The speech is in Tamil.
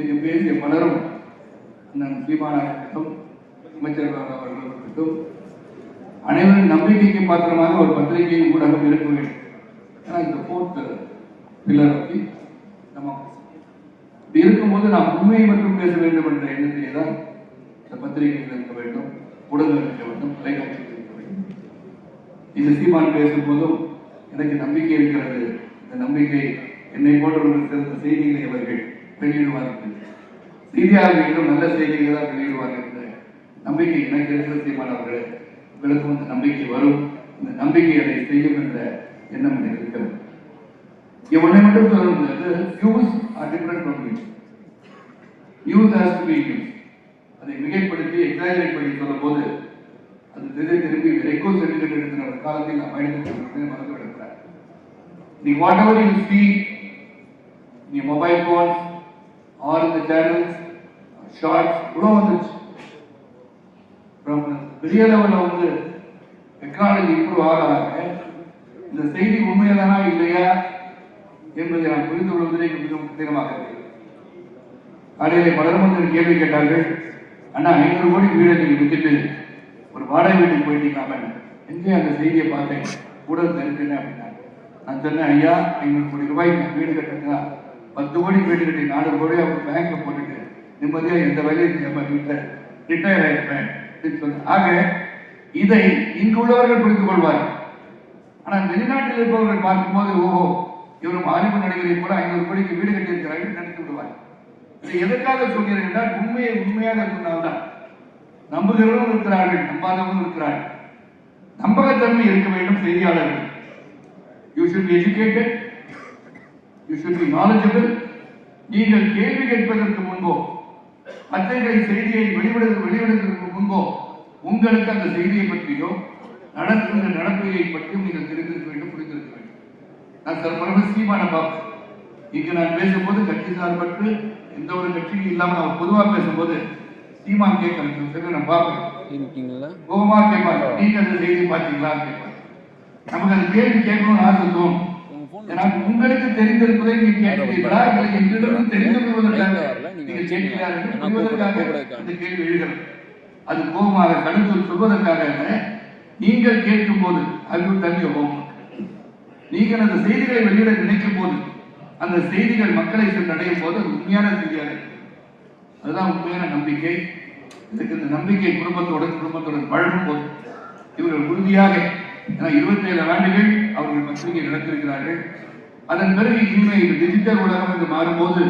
இங்கு பேசிய பலரும் அண்ணன் சீமானாக இருக்கட்டும் அமைச்சர்களாக அவர்கள் இருக்கட்டும் அனைவரும் நம்பிக்கைக்கு பாத்திரமாக ஒரு பத்திரிகை ஊடகம் இருக்க வேண்டும் ஏன்னா இந்த போர்த் பில்லர் பற்றி நம்ம இப்படி இருக்கும்போது நாம் உண்மையை மட்டும் பேச வேண்டும் என்ற எண்ணத்திலே தான் இந்த பத்திரிகைகள் இருக்க வேண்டும் ஊடகங்கள் இருக்க வேண்டும் தொலைக்காட்சிகள் இருக்க வேண்டும். இந்த சீமான் பேசும்போதும் எனக்கு நம்பிக்கை இருக்கிறது. இந்த நம்பிக்கை என்னை போன்றவர்கள் சிறந்த செய்திகளை அவர்கள் வெளியிடுவார்கள். செய்தியாளர்கள் நல்ல செய்திகளை தான் வெளியிடுவார்கள் என்ற நம்பிக்கை எனக்கு இருக்கிற சீமான் உங்களுக்கும் அந்த நம்பிக்கை வரும். இந்த நம்பிக்கை அதை செய்யும் என்ற எண்ணம் எனக்கு இருக்கிறது. இங்க ஒண்ணை மட்டும் முடியாது. Views are different from views news has to be use அதை மிகைப்படுத்தி எக்ஸாஜரேட் பண்ணி சொல்லும் போது அது திசை திரும்பி ரெக்கோ சர்டிஃபிகேட் எடுக்கிற ஒரு காலத்தில் நாம் பயணித்து மறந்து விடுகிறார் நீ வாட் எவர் யூ ஸ்பீ நீ மொபைல் ஃபோன்ஸ் ஆர் இந்த சேனல்ஸ் ஷார்ட்ஸ் இவ்வளோ வந்துச்சு From பெரிய லெவலில் வந்து டெக்னாலஜி இம்ப்ரூவ் ஆக இந்த செய்தி உண்மையாதானா இல்லையா என்பதை நான் புரிந்து கொள்வதிலே மிகவும் முக்கியமாக இருக்கிறது. காலையிலே பலரும் வந்து கேள்வி கேட்டார்கள் அண்ணா ஐநூறு கோடி வீடை நீங்கள் வித்துட்டு ஒரு வாடகை வீட்டுக்கு போயிட்டீங்களாமே எங்கே அந்த செய்தியை பார்த்தேன்? கூட இருக்குன்னு அப்படின்னாங்க. நான் சொன்னேன் ஐயா ஐநூறு கோடி ரூபாய்க்கு நான் வீடு கட்டுறதுதான் பத்து கோடி வீடு கட்டி நாலு கோடி அவங்க பேங்க்ல போட்டுட்டு நிம்மதியாக எந்த வேலையும் நம்ம வீட்டில் ரிட்டையர் ஆயிருப்பேன் அப்படின்னு சொன்னேன் ஆக இதை இங்கு உள்ளவர்கள் புரிந்து கொள்வார்கள். ஆனால் வெளிநாட்டில் இருப்பவர்கள் பார்க்கும்போது ஓஹோ இவரும் மாலிபு நடிகரை போல ஐநூறு கோடிக்கு வீடு கட்டியிருக்கிறார்கள் நினைத்து விடுவார் இதை எதற்காக சொல்கிறேன் என்றால் உண்மையை உண்மையாக சொன்னால்தான். நம்புகிறவரும் இருக்கிறார்கள் நம்பாதவரும் இருக்கிறார்கள். நம்பகத்தன்மை இருக்க வேண்டும் செய்தியாளர்கள். You should be educated you should be knowledgeable நீங்கள் கேள்வி கேட்பதற்கு முன்போ மற்றவர்களை செய்தியை வெளிவிட வெளியிடுவதற்கு முன்போ உங்களுக்கு அந்த செய்தியை பற்றியோ நடக்கின்ற நடப்பையை பற்றியும் நீங்கள் தெரிந்திருக்க வேண்டும் புரிந்திருக்க வேண்டும். நான் சில சீமான பார்ப்பேன். இங்கு நான் பேசும்போது கட்சி சார்பற்று எந்த ஒரு கட்சியும் இல்லாம நான் பொதுவா பேசும்போது சீமான் கேட்கறேன் சரி நான் பார்ப்பேன். இருக்கீங்களா? கோபமா கேட்பாங்க. நீங்க அந்த செய்தி பார்த்தீங்களா கேட்பாங்க. நமக்கு அந்த கேள்வி கேட்கணும்னு ஆசை தோணும். உங்களுக்கு தெரிந்திருப்பதை நீங்க கேட்கிறீர்களா? இல்லை எங்களிடம் தெரிந்து கொள்வதற்காக நீங்க கேட்கிறீர்களா புரிவதற்காக கேள்வி எழுகிறது. அது கோபமாக கடுத்து சொல்வதற்காக நீங்கள் கேட்கும் போது அது தண்ணி ஹோம் நீங்கள் அந்த செய்திகளை வெளியிட நினைக்கும் போது அந்த செய்திகள் மக்களை சென்றடையும் போது அது உண்மையான செய்தியாக. அதுதான் உண்மையான நம்பிக்கை. இதுக்கு இந்த நம்பிக்கை குடும்பத்துடன் குடும்பத்துடன் பழகும் போது இவர்கள் உறுதியாக ஏன்னா இருபத்தேழு ஆண்டுகள் அவர்கள் பத்திரிகை நடத்திருக்கிறார்கள் அதன் பிறகு இனிமே டிஜிட்டல் உலகம் என்று மாறும்போது